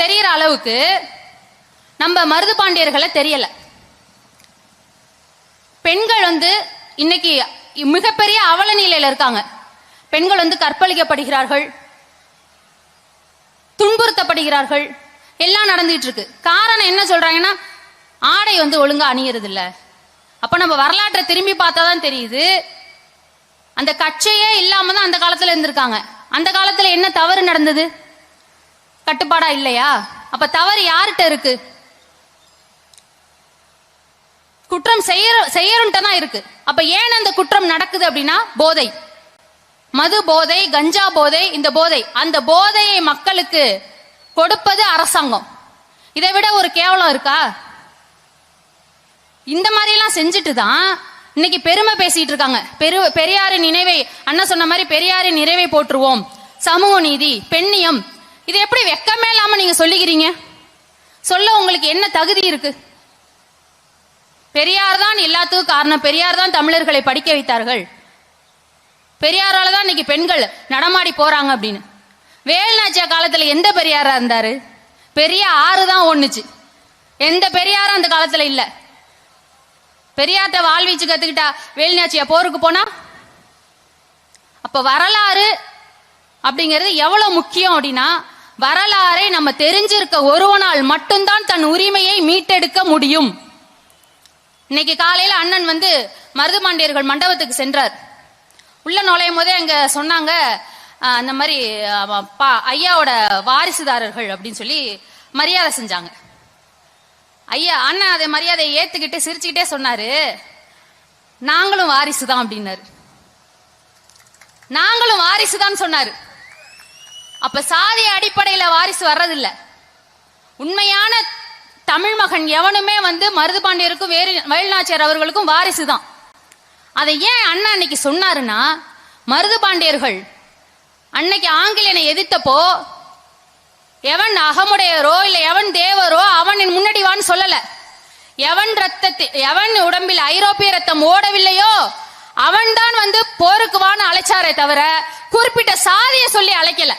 தெரியற அளவுக்கு நம்ம மருது பாண்டியர்களை தெரியல. பெண்கள் வந்து இன்னைக்கு மிகப்பெரிய அவல நிலையில இருக்காங்க. பெண்கள் வந்து கற்பழிக்கப்படுகிறார்கள். துன்புறுத்தப்படுகிறார்கள். எல்லாம் நடந்துட்டு இருக்கு. காரணம் என்ன சொல்றாங்கன்னா ஆடை வந்து ஒழுங்கா அணியறது இல்ல அப்ப நம்ம வரலாற்றை திரும்பி பார்த்தா தான் தெரியுது. அந்த கட்சியே இல்லாம தான் அந்த காலத்துல இருந்திருக்காங்க. அந்த காலத்துல என்ன தவறு நடந்தது? கட்டுப்பாடா இல்லையா? அப்ப தவறு யார்கிட்ட இருக்கு? குற்றம் செய்யற செய்யறன்ட்ட தான் இருக்கு. அப்ப ஏன் அந்த குற்றம் நடக்குது அப்படின்னா போதை. மது போதை கஞ்சா போதை இந்த போதை. அந்த போதையை மக்களுக்கு கொடுப்பது அரசாங்கம். இதை விட ஒரு கேவலம் இருக்கா? இந்த மாதிரி எல்லாம் செஞ்சுட்டு தான் இன்னைக்கு பெருமை பேசிட்டு இருக்காங்க. பெரு பெரியாரின் நினைவை அண்ணா சொன்ன மாதிரி பெரியாரின் நிறைவை போற்றுவோம். சமூக நீதி பெண்ணியம் இது எப்படி வெக்கமே இல்லாம நீங்க சொல்லிக்கிறீங்க சொல்ல உங்களுக்கு என்ன தகுதி இருக்கு? பெரியார் தான் எல்லாத்துக்கும் காரணம். பெரியார் தான் தமிழர்களை படிக்க வைத்தார்கள். பெரியாரால தான் இன்னைக்கு பெண்கள் நடமாடி போறாங்க அப்படின்னு. வேலுநாச்சியா காலத்துல எந்த பெரியாரா இருந்தாரு? பெரிய ஆறு தான் ஒண்ணுச்சு. எந்த பெரியாரும் அந்த காலத்துல இல்ல. பெரியார்ட்ட வாழ்வீச்சு கத்துக்கிட்டா வேலுநாச்சியா போருக்கு போனா? அப்ப வரலாறு அப்படிங்கிறது எவ்வளவு முக்கியம் அப்படின்னா வரலாறை நம்ம தெரிஞ்சிருக்க ஒருவனால் மட்டும்தான் தன் உரிமையை மீட்டெடுக்க முடியும். இன்னைக்கு காலையில அண்ணன் வந்து மருதுபாண்டியர்கள் மண்டபத்துக்கு சென்றார். உள்ள நுழையும் போதே அங்க சொன்னாங்க அந்த மாதிரி பா- ஐயாவோட வாரிசுதாரர்கள் அப்படின்னு சொல்லி மரியாதை செஞ்சாங்க. ஐயா அண்ணன் அதை மரியாதையை ஏத்துக்கிட்டு சிரிச்சுக்கிட்டே சொன்னாரு நாங்களும் வாரிசு தான் அப்படின்னாரு. நாங்களும் வாரிசு தான் சொன்னாரு. அப்ப சாதி அடிப்படையில வாரிசு வர்றதில்ல. உண்மையான தமிழ் மகன் எவனுமே வந்து மருதுபாண்டியருக்கும் வேறு வேலுநாச்சியார் அவர்களுக்கும் வாரிசு தான் அதை ஏன் அண்ணன் அன்னைக்கு சொன்னாருன்னா மருதுபாண்டியர்கள் அன்னைக்கு ஆங்கிலேயனை எதிர்த்தப்போ எவன் அகமுடையரோ இல்ல எவன் தேவரோ அவன் என் முன்னாடி வான்னு சொல்லல. எவன் ரத்தத்தை எவன் உடம்பில் ஐரோப்பிய ரத்தம் ஓடவில்லையோ அவன் தான் வந்து போருக்கு வான்னு அழைச்சாரே தவிர குறிப்பிட்ட சாதியை சொல்லி அழைக்கல.